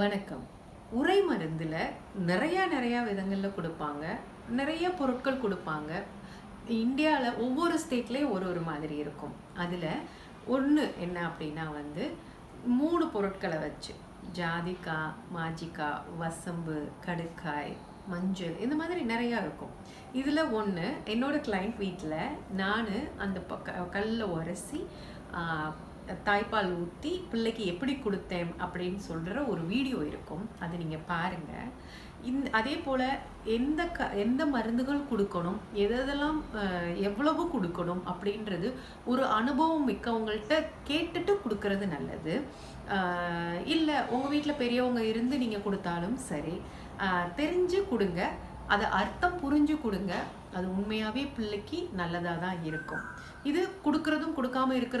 வணக்கம். உரை மருந்தில் நிறையா நிறையா விதங்களில் கொடுப்பாங்க. நிறைய பொருட்கள் கொடுப்பாங்க. இந்தியாவில் ஒவ்வொரு ஸ்டேட்லேயும் ஒரு ஒரு மாதிரி இருக்கும். அதில் ஒன்று என்ன அப்படின்னா வந்து மூணு பொருட்களை வச்சு. ஜாதிக்காய் மாஜிக்காய் வசம்பு கடுக்காய் மஞ்சள் இந்த மாதிரி நிறையா இருக்கும். இதில் ஒன்று என்னோடய கிளைண்ட் வீட்டில் நான் அந்த பக்க கல்லில் உரசி தாய்ப்பால் ஊற்றி பிள்ளைக்கு எப்படி கொடுத்தேன் அப்படின்னு சொல்கிற ஒரு வீடியோ இருக்கும். அதை நீங்கள் பாருங்கள் இந்த அதே போல் எந்த க எந்த மருந்துகள் கொடுக்கணும் எதெல்லாம் எவ்வளவு கொடுக்கணும் அப்படின்றது ஒரு அனுபவம் மிக்கவங்கள்ட்ட கேட்டுட்டு கொடுக்கறது நல்லது. இல்லை உங்கள் வீட்டில் பெரியவங்க இருந்து நீங்கள் கொடுத்தாலும் சரி தெரிஞ்சு கொடுங்க. அதை அர்த்தம் புரிஞ்சு கொடுங்க. அது உண்மையாகவே பிள்ளைக்கு நல்லதாக தான் இருக்கும். இது கொடுக்கறதும் கொடுக்காம இருக்கிற